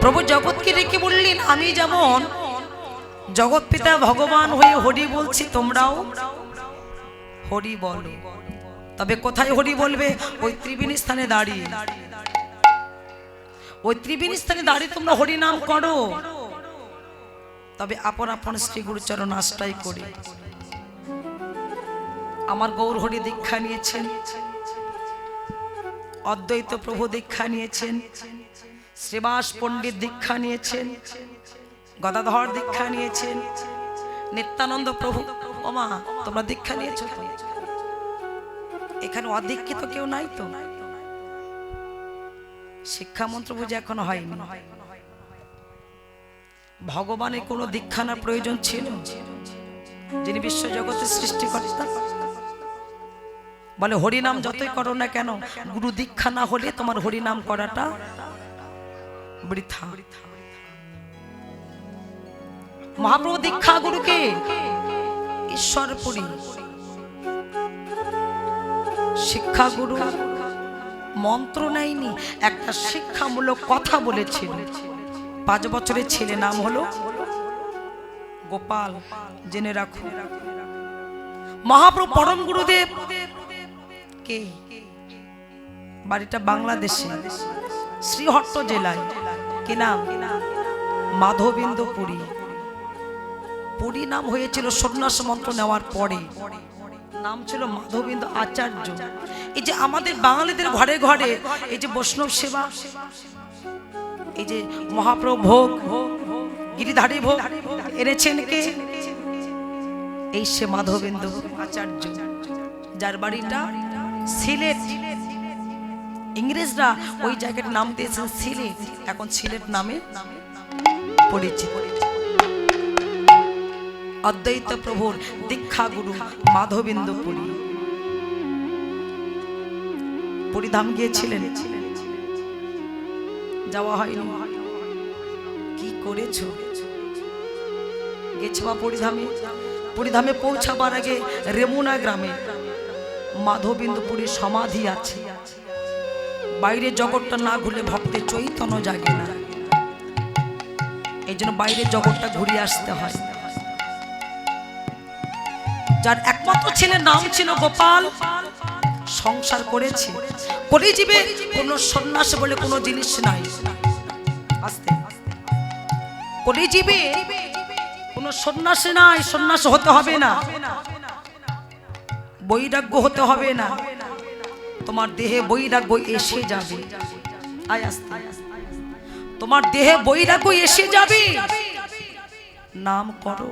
প্রভু জগৎকে রেখে বললেন, আমি যেমন জগৎ পিতা ভগবান হয়ে হরি বলছি, তোমরাও হরি বলো। তবে কোথায় হরি বলবে? ওই ত্রিবেণী স্থানে দাঁড়িয়ে। ওই ত্রিবেণী স্থানে দাঁড়িয়ে তোমরা হরি নাম করো। তবে আপন আপন শ্রী গুরুচরণ আশ্রয় করে। আমার গৌর হরি দীক্ষা নিয়েছেন। অদ্বৈত প্রভু দীক্ষা নিয়েছেন। শ্রীবাস পণ্ডিত দীক্ষা নিয়েছেন, গদাধর দীক্ষা নিয়েছেন, নিত্যানন্দ প্রভু। ওমা, তোমরা দীক্ষা নিয়েছ তো? এখানে অদীক্ষিত কেউ নাই তো? শিক্ষামন্ত্র বুঝে এখনও হয়নি। ভগবানের কোনো দীক্ষানার প্রয়োজন ছিল? যিনি বিশ্ব জগতের সৃষ্টিকর্তা। বলে হরিনাম যতই করো না কেন, গুরু দীক্ষা না হলে তোমার হরিনাম করাটা বৃথা। মহাপ্রভু দীক্ষা গুরুকে ঈশ্বরপুরী শিক্ষা গুরু মন্ত্র নেয়নি, একটা শিক্ষামূলক কথা বলেছিল। পাঁচ বছরের ছেলে নাম হলো গোপাল, জেনে রাখো। মহাপ্রভু পরম গুরুদেব বাড়িটা বাংলাদেশে, শ্রীহট্ট জেলায়। কি নাম? মাধবিন্দ পুরী পুরী নাম হয়েছিল সন্ন্যাস মন্ত্র নেওয়ার পরে। নাম ছিল মাধবিন্দ আচার্য। এই যে আমাদের বাঙালিদের ঘরে ঘরে এই যে বৈষ্ণব সেবা, এই যে মহাপ্রভু ভোগ, গিরিধারী ভোগ এনেছেন কে? এই সে মাধবেন্দ্র আচার্য, যার বাড়িটা সিলেট। ইংরেজরা ওই জায়গাটার নাম দিয়েছেন সিলেট এখন সিলেট নামে পরিচিত। অদ্বৈত প্রভুর দীক্ষা গুরু মাধবেন্দ্র পুরী পুরীধাম গিয়েছিলেন। যাওয়া হয়নি। কি করেছ? গেছো বা পরিধামে? পরিধামে পৌঁছাবার আগে রেমুনা গ্রামে মাধবিন্দুপুরীর সমাধি আছে। বাইরে জগৎটা না ঘুরলে ভক্তের চৈতন্য জাগে না। এই জন্য বাইরের জগৎটা ঘুরিয়ে আসতে হয়। যার একমাত্র ছেলের নাম ছিল গোপাল, সংসার করেছে। করে জীবে কোনো সন্ন্যাস বলে কোনো জিনিস নাই। আস্তে। করে জীবে কোনো সন্ন্যাস নাই, সন্ন্যাস হতে হবে না। বৈরাগ্য হতে হবে না। তোমার দেহে বৈরাগ্য এসে যাবে। তোমার দেহে বৈরাগ্য এসে যাবে। নাম করো।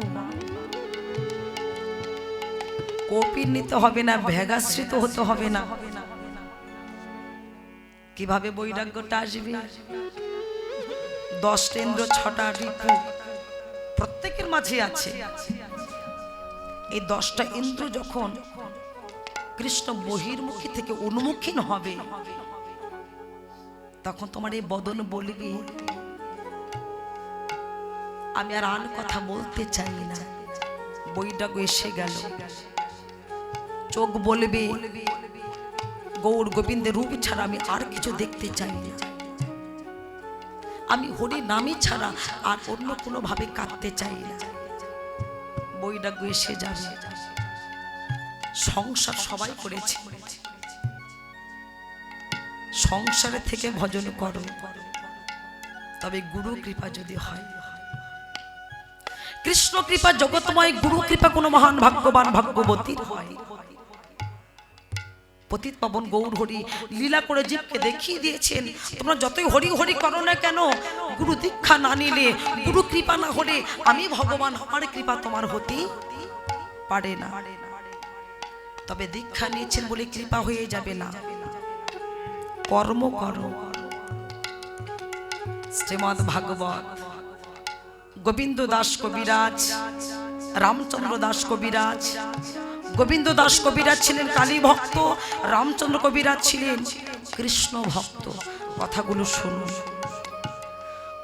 কপির নিতে হবে না, ভেগাশ্রিত হতে হবে না। কীভাবে বৈরাগ্যটা আসবে? দশটা ইন্দ্র ছটা ঋতু প্রত্যেকের মাঝে আছে। এই দশটা ইন্দ্র যখন কৃষ্ণ বহির্মুখী থেকে উন্মুখীন হবে। তখন তোমার এই বদন বলবি, আমি আর আন কথা বলতে চাই না। বৈরাগ্য এসে গেল। চোখ বলবে, গৌর গোবিন্দের রূপ ছাড়া আমি আর কিছু দেখতে চাই না। আমি হরি নামই ছাড়া আর অন্য কোনো ভাবে কাঁদতে চাই না। বৈরাগ্য এসে যাবে। সংসার সবাই করেছে। সংসারে থেকে ভজন করো। তবে গুরু কৃপা যদি হয়। কৃষ্ণ কৃপা জগৎময়, গুরু কৃপা কোনো মহান ভাগ্যবান ভাগ্যবতীর হয়। পতিত পাবন গৌর হরি লীলা করে জীবকে দেখিয়ে দিয়েছেন। তোমরা যতই হরি হরি করো না কেন, গুরু দীক্ষা না নিলে, গুরু কৃপা না হলে আমি ভগবান, আমার কৃপা তোমার হতে পারে না। তবে দীক্ষা নিয়েছেন বলে কৃপা হয়ে যাবে না। কর্ম করো। শ্রীমদ ভাগবত। গোবিন্দ দাস কবিরাজ, রামচন্দ্র দাস কবিরাজ, গোবিন্দ দাস কবিরাজ ছিলেন কালী ভক্ত, রামচন্দ্র কবিরাজ ছিলেন কৃষ্ণ ভক্ত। কথাগুলো শুনুন।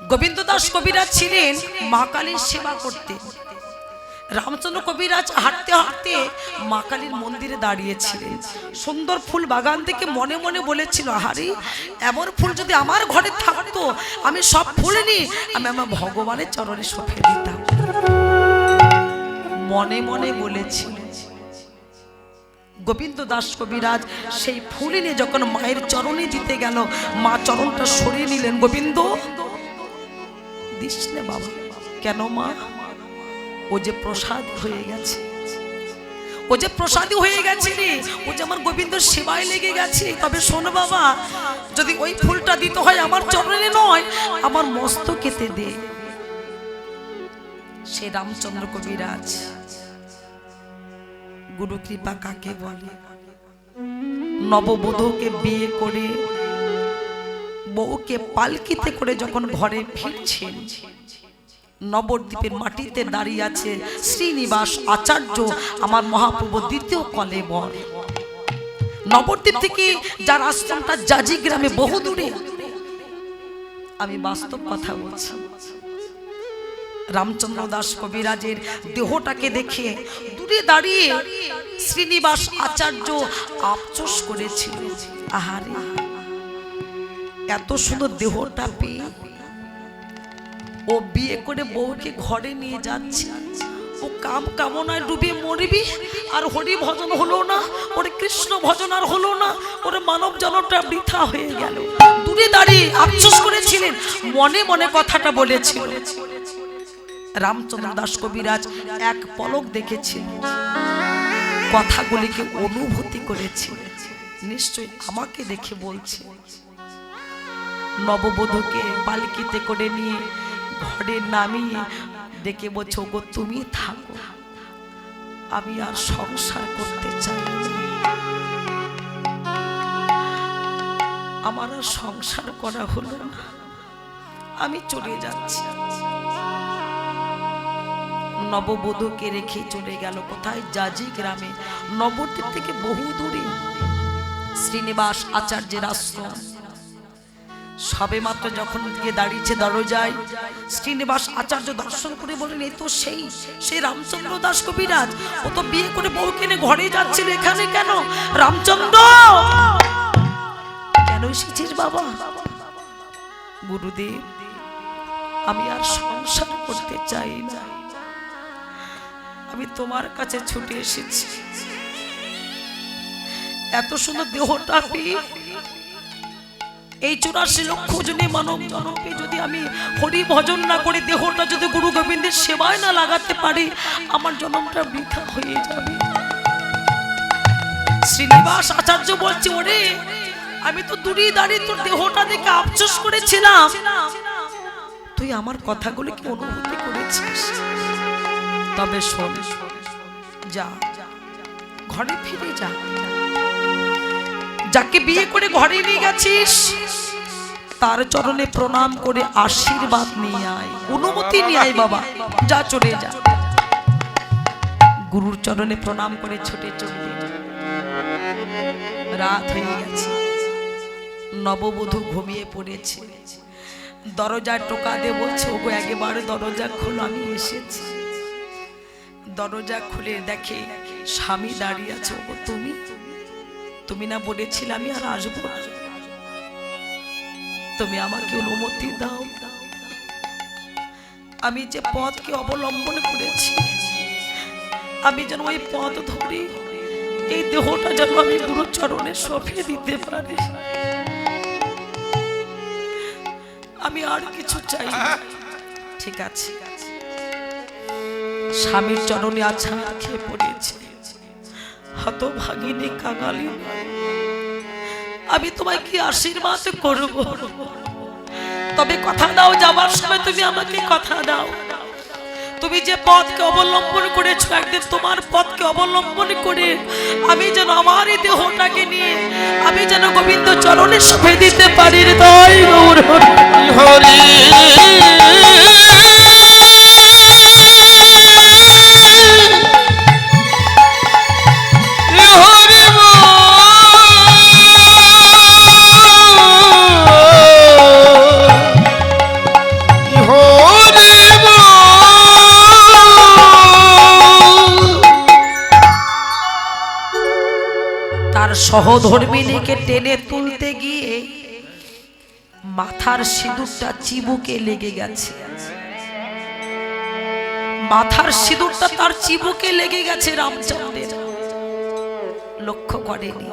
গোবিন্দ দাস কবিরাজ ছিলেন মা কালীর সেবা করতেন। রামচন্দ্র কবিরাজ হাঁটতে হাঁটতে মা কালীর মন্দিরে দাঁড়িয়েছিলেন। সুন্দর ফুল বাগান থেকে মনে মনে বলেছিল, আহারি, এমন ফুল যদি আমার ঘরে থাকতো, আমি সব ফুল নিয়ে আমি আমার ভগবানের চরণে সঁপে দিতাম। মনে মনে বলেছিল, গোবিন্দ দাস কবিরাজ, সেই ফুল নিয়ে যখন মায়ের চরণে দিতে গেল, মা চরণটা সরিয়ে নিলেন। গোবিন্দ, দিস বাবা, কেন মা? ও যে প্রসাদ হয়ে গেছে, ও যে প্রসাদী হয়ে গেছে রে, ও যে আমার গোবিন্দ সেবায় লেগে গেছে। তবে শোন বাবা, যদি ওই ফুলটা দিতে হয় আমার চরণে নয়, আমার মস্তকেতে দে। সে রামচন্দ্র কবিরাজ, গুরু কৃপা কাকে বলে? নববধূকে বিয়ে করে বউকে পালকিতে করে যখন ঘরে ফিরছেন নবদ্বীপের মাটিতে দাঁড়িয়ে আছে শ্রীনিবাস আচার্য, আমার মহাপ্রভু দ্বিতীয় কলেবর। নবদ্বীপ থেকে যার আশ্রমটা জাজি গ্রামে বহু দূরে। আমি বাস্তব কথা বলছি। রামচন্দ্র দাস কবিরাজের দেহটাকে দেখে দূরে দাঁড়িয়ে শ্রীনিবাস আচার্য আফসোস করেছিল। আহারে, এত সুন্দর দেহটা পেয়ে ও বিয়ে করে বউকে ঘরে নিয়ে যাচ্ছে। ও কাম কামনায় ডুবে মরবি, আর হরি ভজন হলো না, ওর কৃষ্ণ ভজন আর হলো না, ওর মানব জনটা বৃথা হয়ে গেল। দূরে দাঁড়িয়ে আফসোস করেছিলেন, মনে মনে কথাটা বলেছিল। রামচন্দ্র দাস কবিরাজ এক পলক দেখেছিল, কথাগুলিকে অনুভূতি করেছিল নিশ্চয় আমাকে দেখে বলছে। নববধূকে পালকিতে করে নিয়ে ঘরে নামিয়ে ডেকে বলছো গো তুমি থাকো। আমি আর সংসার করতে চাই আমার আর সংসার করা হলো না। আমি চলে যাচ্ছি। নববধূকে রেখে চলে গেল কোথায়? জাজি গ্রামে। নবদ্বীপ থেকে বহু দূরে শ্রীনিবাস আচার্যের আশ্রম। সবে মাত্র যখন গিয়ে দাঁড়িয়েছে দরজায়, শ্রীনিবাস আচার্য দর্শন করে বলেন এই তো সেই সেই রামচন্দ্র দাস কবিরাজ। ও তো বিয়ে করে বউ কিনে ঘরে যাচ্ছিল। এখানে কেন? রামচন্দ্র! কেন এসেছিস বাবা? গুরুদেব, আমি আর সংসার করতে চাই না। আমি তোমার কাছে ছুটে এসেছি। এত সুন্দর দেহটা পেয়ে এই চুরাশি লক্ষ জনী মানব জনকে যদি আমি হরি ভজন না করে দেহটা যদি গুরু গোবিন্দের সেবায় না লাগাতে পারি, আমার জন্মটা বৃথা হয়ে যাবে। শ্রীনিবাস আচার্য বলছে, ওরে, আমি তো দূরে দাঁড়িয়ে তোর দেহটা দেখে আফসোস করেছিলাম। তুই আমার কথাগুলো কি অনুভূতি করেছিস। তবে শোন, যা, ঘরে ফিরে যা। যাকে বিয়ে করে ঘরে নিয়ে গেছিস, তার চরণে প্রণাম করে আশীর্বাদ নিয়ে আয়, অনুমতি নিয়ে আয় বাবা, যা চলে যা। গুরুর চরণে প্রণাম করে ছুটে চলবে রাত হয়ে গেছে, নববধূ ঘুমিয়ে পড়েছে। দরজার টোকা দিয়ে বলছে, ওগো, একেবারে দরজা খোলো, আমি এসেছি। দরজা খুলে দেখে স্বামী দাঁড়িয়ে আছে, ওগো, তুমি? তুমি না বলেছিলে আমি আর আসব তুমি আমাকে অনুমতি দাও। আমি যে পথকে অবলম্বন করেছি, আমি যেন ওই পথ ধরে এই দেহটা যেন আমি গুরু চরণে সফিয়ে দিতে পারি। আমি আর কিছু চাই। ঠিক আছে। স্বামীর চরণে আছা খেয়ে পড়েছে। হত ভাগিনী কাঙালি, আমি তোমায় কি আশীর্বাদ করব? তবে কথা দাও, যাবার সময় তুমি আমাকে কথা দাও। তুমি যে পথকে অবলম্বন করেছ, একদিন তোমার পথকে অবলম্বন করে আমি যেন আমার এই দেহটাকে নিয়ে, আমি যেন গোবিন্দ চরণে শুভে দিতে পারি। হরি। সহধর্মিনীকে টেনে তুলতে গিয়ে মাথার সিঁদুরটা চিবুকে লেগে গেছে। মাথার সিঁদুরটা তার চিবুকে লেগে গেছে রামচন্দ্রের। লক্ষ্য করেনি।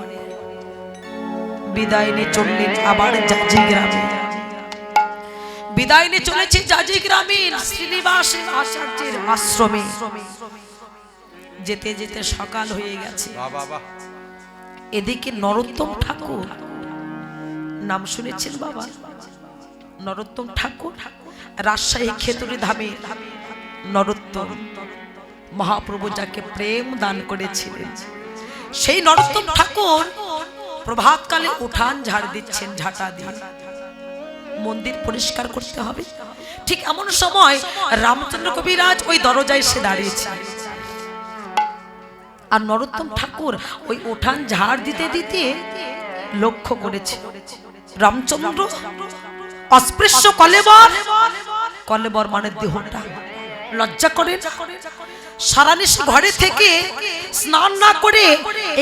বিদায় নিয়ে চললেন আবার জাজি গ্রামে। বিদায় নিয়ে চলেছে জাজি গ্রামে শ্রীনিবাস আচার্যের আশ্রমে। যেতে যেতে সকাল হয়ে গেছে। বাবা এদিকে নরোত্তম ঠাকুর। নাম শুনেছেন বাবা? নরোত্তম ঠাকুর, রাজশাহী খেতুরি ধামে নরোত্তম। মহাপ্রভু যাকে প্রেম দান করেছিলেন। সেই নরোত্তম ঠাকুর প্রভাতকালে উঠান ঝাড় দিচ্ছেন ঝাঁটা দিয়ে। মন্দির পরিষ্কার করতে হবে। ঠিক এমন সময় রামচন্দ্র কবিরাজ ওই দরজায় এসে দাঁড়িয়েছে আর নরোত্তম ঠাকুর ওই উঠান ঝাড় দিতে দিতে লক্ষ্য করেছে। রামচন্দ্র অস্পৃশ্য কলেবর। কলেবর মানে দেহটা। লজ্জা করে। সারানিশ ঘরে থেকে স্নান না করে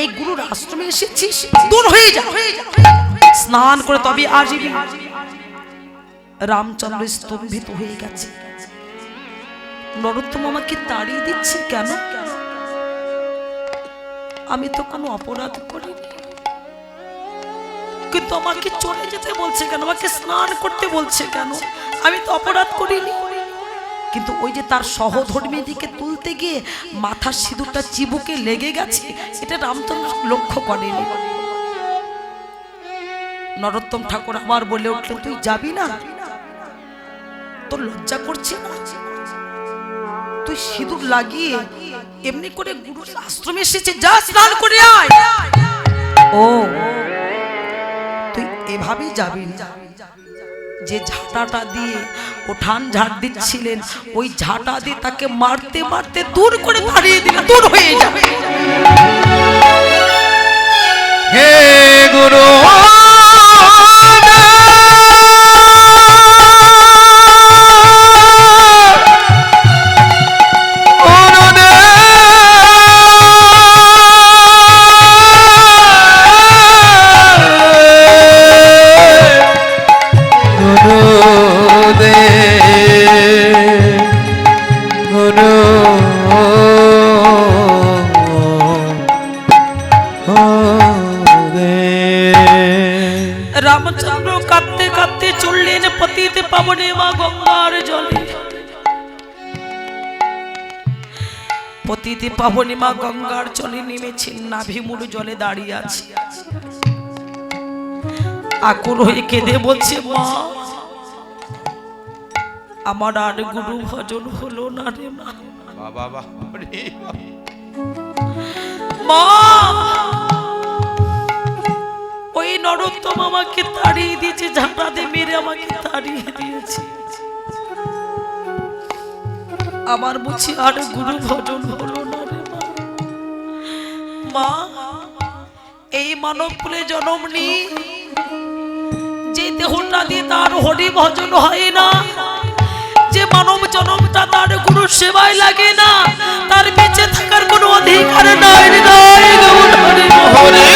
এই গুরুর আশ্রমে এসেছিস দূর হয়ে যা। স্নান করে তবে আসবি। রামচন্দ্র স্তম্ভিত হয়ে গেছে। নরোত্তম আমাকে তাড়িয়ে দিচ্ছে কেন? আমি তো কোনো অপরাধ করিনি। কিন্তু আমাকে চলে যেতে বলছে কেন? আমাকে স্নান করতে বলছে কেন? আমি তো অপরাধ করিনি। কিন্তু ওই যে তার সহধর্মী দিকে তুলতে গিয়ে মাথার সিঁদুরটা চিবুকে লেগে গেছে, এটা রামচন্দ্র লক্ষ্য করেনি। নরোত্তম ঠাকুর আবার বলে উঠলেন, তুই যাবি না? তোর লজ্জা করছে না? তুই সিঁদুর লাগিয়ে এমনি করে গুরুর আশ্রমে এসেছে, যা স্নান করে আয়। ও, তুই এভাবেই যাবি যে ঝাঁটাটা দিয়ে উঠান ঝাড় দিচ্ছিলেন, ওই ঝাঁটা দিয়ে তাকে মারতে মারতে দূর করে দাঁড়িয়ে দিলে, দূর হয়ে যাবে। হে গুরু পতিতে পাবনে মা গঙ্গার জলে নেমেছেন নাভিমুড় জলে দাঁড়িয়ে আছে। আকুল হয়ে কেঁদে বলছে মা আমার আর গুরু ভজন হলো না রে মা। বাবা। মা ওই নরোত্তম আমাকে তাড়িয়ে দিয়েছে ঝাঁটা দিয়ে মেরে আমাকে তাড়িয়ে দিয়েছে। আমার বুঝি আর গুরু ভজন হলো না রে মা। এই মানব কুলে জন্ম নি। যে দেহটা দিয়ে তার হরি ভজন হয় না, যে মানব জনমটা তার কোনো সেবায় লাগে না, তার বেঁচে থাকার কোনো অধিকার নাই গৌর হরি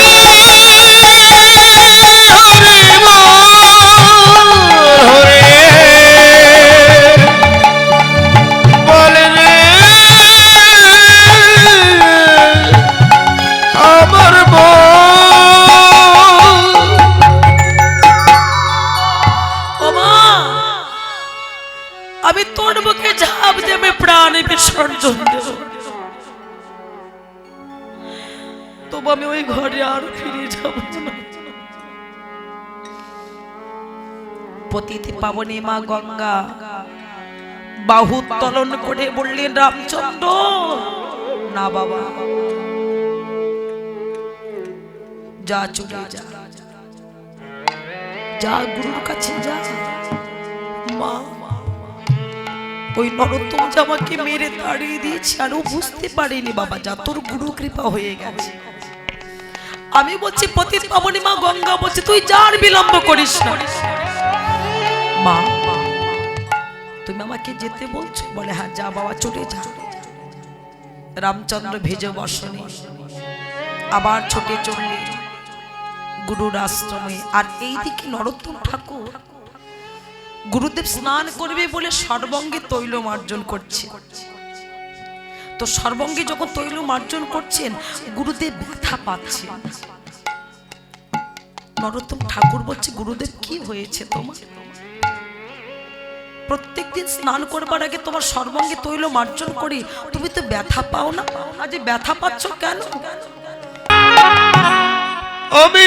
দেব তবু আমি ওই ঘরে আর ফিরে যাব পতিতে পাবনে মা গঙ্গা, বাহু উত্তোলন করে বললেন, রামচন্দ্র! না বাবা, যা চলে যা যা গুরুর কাছে যা, মা ওই নরোত্তম যে আমাকে মেরে তাড়িয়ে দিয়েছে আর ও বুঝতে পারিনি বাবা যা, তোর গুরু কৃপা হয়ে গেছে। আমি বলছি, পতিত পাবনি মা, গঙ্গা বলছে, তুই যার বিলম্ব করিস না। মা, তুমি আমাকে যেতে বলছো? বলে হ্যাঁ যা বাবা, চলে যা। রামচন্দ্র ভেজে বসনে। আবার ছোটে চললে গুরুর আশ্রমে। আর এইদিকে নরোত্তম ঠাকুর গুরুদেব স্নান করবে বলে সর্বঙ্গে তৈল মার্জন করছে। তো সর্বঙ্গে যখন তৈল মার্জন করছেন, গুরুদেব ব্যথা পাচ্ছে। নরোত্তম ঠাকুর বলছে, গুরুদেব, কি হয়েছে তোমার? প্রত্যেকদিন স্নান করবার আগে তোমার সর্বঙ্গে তৈল মার্জন করি, তুমি তো ব্যথা পাও না। আজ ব্যথা পাচ্ছ কেন? আমি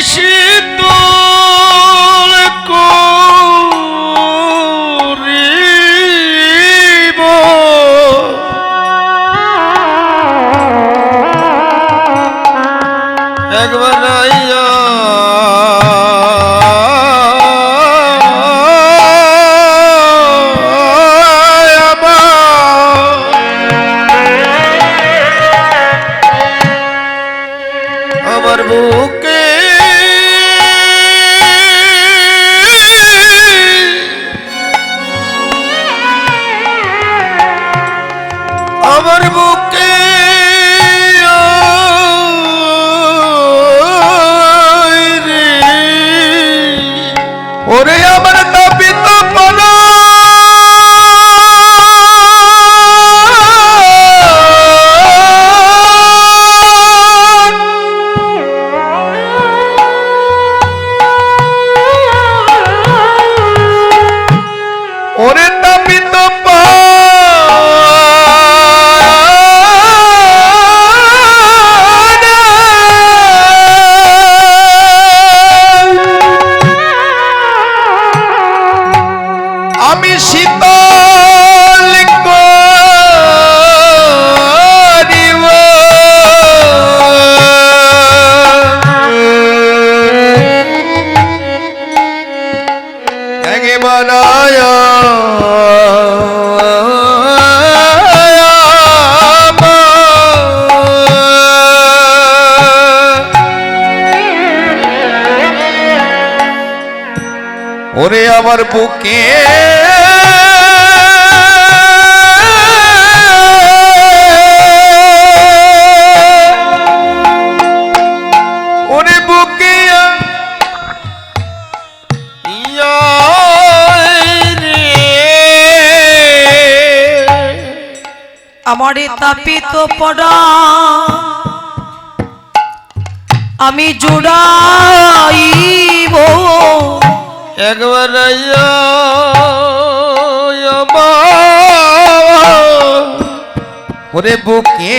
তাপিত পড়া। আমি জোড়াইব। একবার ওরে বুকে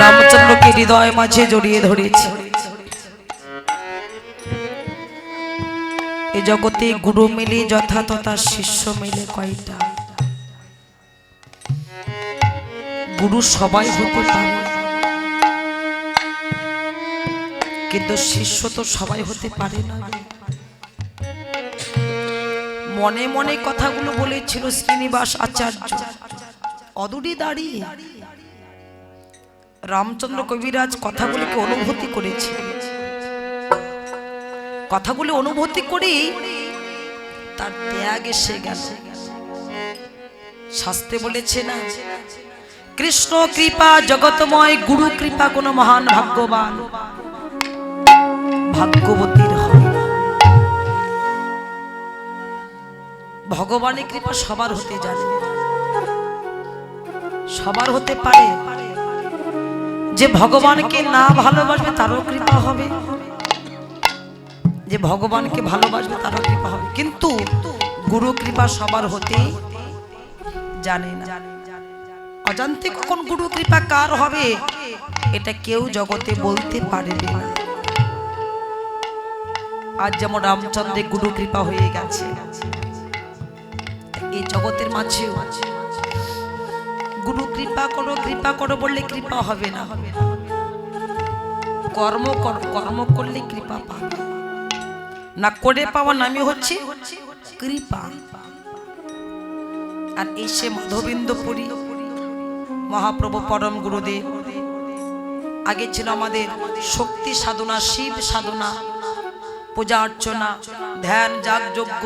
রামচন্দ্রকে হৃদয় মাঝে জড়িয়ে ধরেছে। এ জগতে গুরু মিলে যথা তথা শিষ্য মিলে কয়টা? গুরু সবাই হতে পারে। কিন্তু শিষ্য তো সবাই হতে পারে না মনে মনে কথাগুলো বলেছিল শ্রীনিবাস আচার্য। অদূরে দাঁড়িয়ে রামচন্দ্র কবিরাজ কথাগুলিকে অনুভূতি করেছে কথাগুলি অনুভূতি করি, তার ত্যাগ এসে গেল। শাস্তে বলেছে না, কৃষ্ণ কৃপা জগতময় গুরু কৃপা কোন মহান ভাগ্যবান। ভাগ্যবতীর হয় ভগবানের কৃপা সবার হতে জানে। সবার হতে পারে। যে ভগবানকে না ভালোবাসবে, তারও কৃপা হবে। যে ভগবানকে ভালোবাসবে তারও কৃপা হবে। কিন্তু গুরু কৃপা সবার হতে জানে অজান্তে কখন গুরু কৃপা কার হবে, এটা কেউ জগতে বলতে পারবে না। আজ যেমন রামচন্দ্রের গুরু কৃপা হয়ে গেছে, এই জগতের মাঝেও গুরু কৃপা করো কৃপা করো বললে কৃপা হবে না। হবে না কর্ম কর, কর্ম করলে কৃপা পাবে না করে পাওয়া নামই হচ্ছে কৃপা। আর এই সে মাধবেন্দ্রপুরী মহাপ্রভু পরম গুরুদেব, আগে ছিল আমাদের শক্তি সাধনা, শিব সাধনা, পূজা অর্চনা, ধ্যান, যাগ, যজ্ঞ।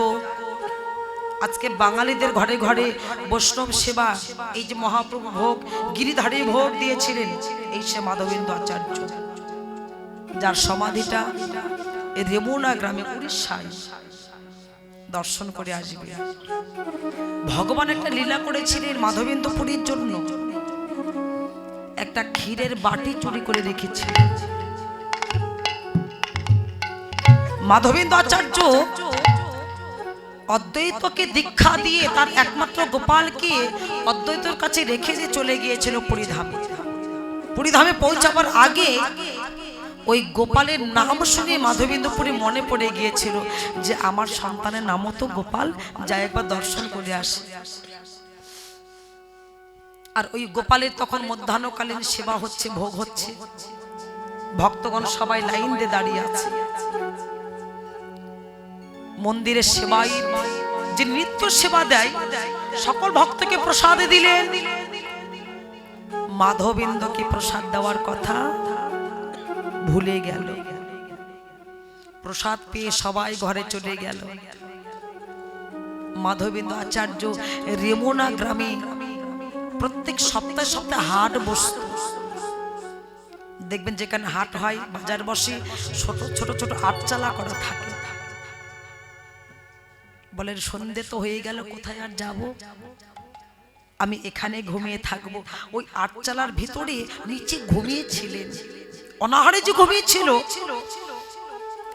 আজকে বাঙালিদের ঘরে ঘরে বৈষ্ণব সেবা, এই যে মহাপ্রভু ভোগ, গিরিধারী ভোগ দিয়েছিলেন, এই সে মাধবেন্দ্র আচার্য। যার সমাধিটা রেমুনা গ্রামে উড়িষ্যায় দর্শন করে আসবে। ভগবান একটা লীলা করেছিলেন মাধবেন্দ্রপুরীর জন্য। একটা ক্ষীরের বাটি চুরি করে রেখেছে মাধবেন্দ্র আচার্য অদ্বৈতকে দীক্ষা দিয়ে তার একমাত্র গোপালকে অদ্বৈতর কাছে রেখে দিয়ে চলে গিয়েছিল পুরীধামে। পুরীধামে পৌঁছাবার আগে ওই গোপালের নাম শুনে মাধবেন্দ্রপুরে মনে পড়ে গিয়েছিল যে আমার সন্তানের নামও তো গোপাল, যা একবার দর্শন করে আসে। আর ওই গোপালের তখন মধ্যাহ্নকালীন সেবা হচ্ছে, ভোগ হচ্ছে। ভক্তগণ সবাই লাইন দিয়ে দাঁড়িয়ে আছে। মন্দিরের সেবাই যে নিত্য সেবা দেয়, সকল ভক্তকে প্রসাদে দিলেন। মাধবেন্দ্রকে প্রসাদ দেওয়ার কথা ভুলে গেল। প্রসাদ পেয়ে সবাই ঘরে চলে গেল। মাধবেন্দ্র আচার্য রেমোনা গ্রামে প্রত্যেক সপ্তাহে সপ্তাহে হাট বসত। দেখবেন যেখানে হাট হয়, বাজার বসে, ছোট ছোট ছোট আটচালা করা থাকে। বলেন, সন্ধে তো হয়ে গেল, কোথায় আর যাব? আমি এখানে ঘুমিয়ে থাকব। ওই আটচালার ভিতরে নিচে ঘুমিয়েছিলেন। অনাহারে যে ঘুমিয়েছিল।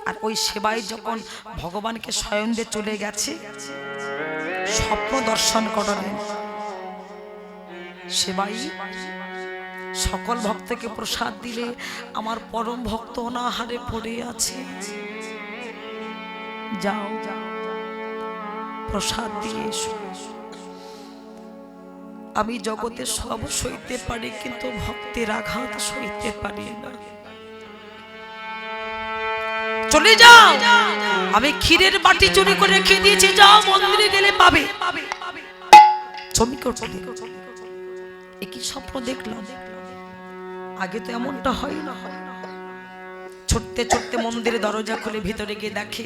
আর ওই সেবাই যখন ভগবানকে স্বয়ং দিয়ে চলে গেছে, স্বপ্ন দর্শন করালেন সেবাই সকল ভক্তকে প্রসাদ দিলে আমার পরম ভক্ত অনাহারে পড়ে আছে। যাও। প্রসাদ দিয়ে এসো। আমি জগতে সব সইতে পারি, কিন্তু ভক্তের আঘাত সইতে পারি না। চলে যাও! আমি ক্ষীরের বাটি চুরি করে রেখে দিয়েছি, যাও, মন্দিরে গেলে পাবে। একই স্বপ্ন দেখলাম? আগে তো এমনটা হয় না। ছুটতে ছুটতে মন্দিরে দরজা খুলে ভিতরে গিয়ে দেখে,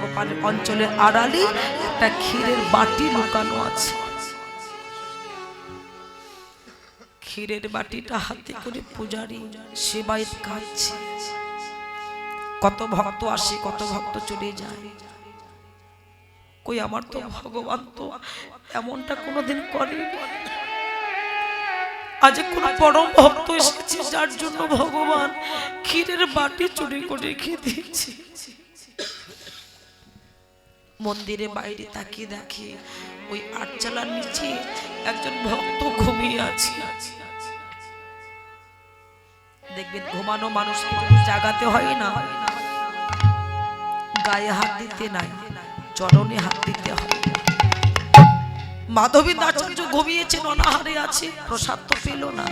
গোপাল অঞ্চলের আড়ালে একটা ক্ষীরের বাটি লুকানো আছে। ক্ষীরের বাটিটা হাতে করে পূজারি সেবাই কাঁদছে। কত ভক্ত আসে, কত ভক্ত চলে যায়। কই আমার তো ভগবান তো এমনটা কোনোদিন করেনি। আজ কোন পরম ভক্ত এসেছে যার জন্য ভগবান ক্ষীরের বাটি চুরি করে রেখে দিয়েছে। মন্দিরে বাইরে তাকিয়ে দেখে ওই আটচালার নিচে একজন ভক্ত ঘুমিয়ে আছে। দেখবেন, ঘুমানো মানুষকে জাগাতে হয় না। গায়ে হাত দিতে নাই চরণে হাত দিতে হয়। মাধবী আচার্য ঘুমিয়েছেন, অনাহারে আছে, প্রসাদ তো পেল না।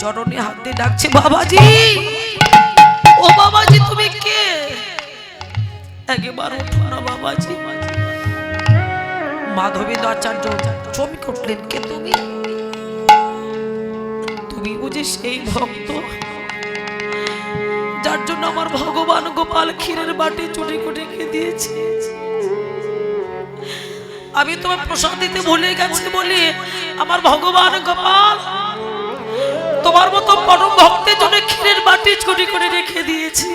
চরণে হাত দিয়ে ডাকছে, বাবাজি! ও বাবাজি, তুমি কে? একবার বাবাজি। মাধবী আচার্য চমকে উঠলেন কে তুমি? তুমি বুঝি সেই ভক্ত। যার জন্য আমার ভগবান গোপাল ক্ষীরের বাটি চুরি করে দিয়েছে। আমি তোমার প্রসাদ দিতে ভুলে গেছি বলে আমার ভগবান গোপাল তোমার মতো পরম ভক্তের জন্য ক্ষীরের বাটি চুরি করে রেখে দিয়েছি।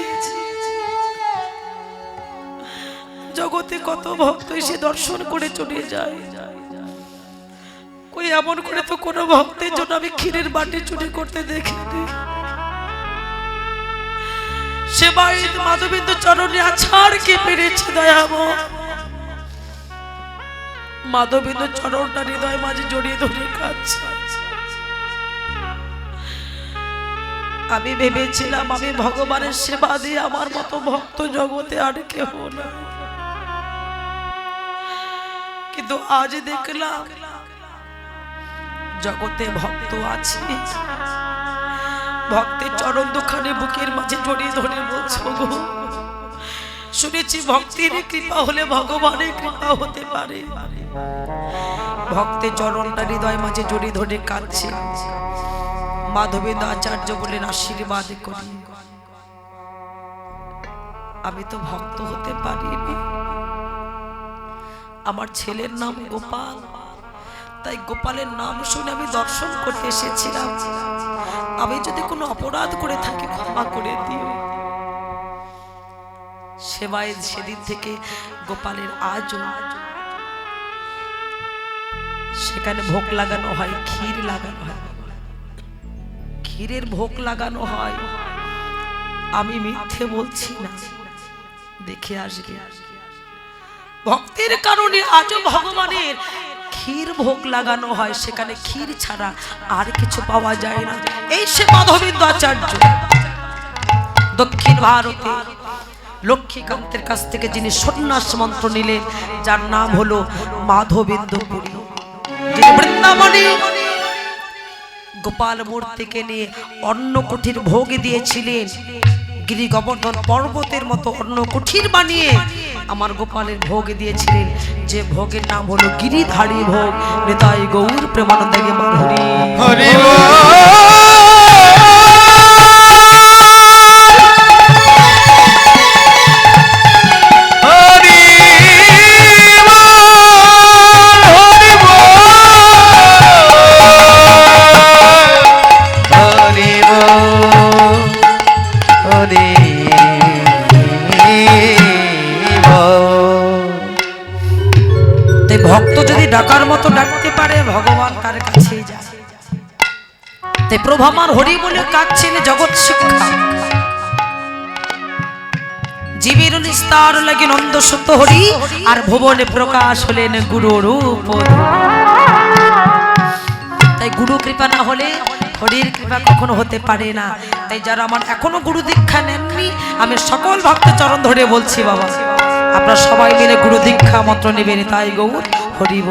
জগতে কত ভক্ত এসে দর্শন করে চলে যায়। কই এমন করে তো কোনো ভক্তের জন্য আমি ক্ষীরের বাটি চুরি করতে দেখিনি। সেবাই মাধবেন্দ্র চরণে আছাড় কে পেরেছে দয়াময়? মাধবেন্দ্র চরণটা হৃদয় মাঝে জড়িয়ে ধরে কাঁদছে। আমি ভেবেছিলাম আমি ভগবানের সেবা দিয়ে আমার মতো ভক্ত জগতে আর কেউ না কিন্তু আজ দেখলাম জগতে ভক্ত আছে। ভক্তের চরণ দোকানে বুকের মাঝে জড়িয়ে ধরে বলছো গো শুনেছি ভক্তির কৃপা হলে ভগবানের কৃপা হতে পারে। ভক্তের চরণটা হৃদয় মাঝে জড়িয়ে ধরে কাঁদছে। মাধবেন্দ্র আচার্য বলেন, আশীর্বাদ করি। আমি তো ভক্ত হতে পারিনি। আমার ছেলের নাম গোপাল। তাই গোপালের নাম শুনে আমি দর্শন করতে এসেছিলাম। আমি যদি কোনো অপরাধ করে থাকি, ক্ষমা করে দিও। সেবায় সেদিন থেকে গোপালের আজও সেখানে ভোগ লাগানো হয়, ক্ষীর লাগানো হয়। ক্ষীরের ভোগ লাগানো হয়। আমি মিথ্যে বলছি না। দেখে আসবে। ভক্তের কারণে আজও ভগবানের ক্ষীর ভোগ লাগানো হয়, সেখানে ক্ষীর ছাড়া আর কিছু পাওয়া যায় না। এই সে মাধবেন্দ্র আচার্য দক্ষিণ ভারতে লক্ষ্মীকান্তের কাছ থেকে যিনি সন্ন্যাস মন্ত্র নিলেন, যার নাম হলো মাধবেন্দ্র বৃন্দাবনে গোপাল মূর্তিকে নিয়ে অন্ন কুঠির ভোগ দিয়েছিলেন গিরি গোবর্ধন পর্বতের মতো অন্য কুঠির বানিয়ে আমার গোপালের ভোগ দিয়েছিলেন। যে ভোগের নাম হলো গিরিধারী ভোগ। নেতাই গৌর প্রেমানন্দ হরি হরি বলে জগৎ শিক্ষা। জীবের নিস্তার লাগে নন্দ সত্য হরি, আর ভুবনে প্রকাশ হলেন গুরু রূপ তাই গুরু কৃপা না হলে হরির কৃপা কখনো হতে পারে না। তাই যারা আমার এখনও গুরু দীক্ষা নেননি, আমি সকল ভক্ত চরণ ধরে বলছি, বাবা, আপনারা সবাই মিলে গুরু দীক্ষা মন্ত্র নেবেন, তাই গৌর হরিব।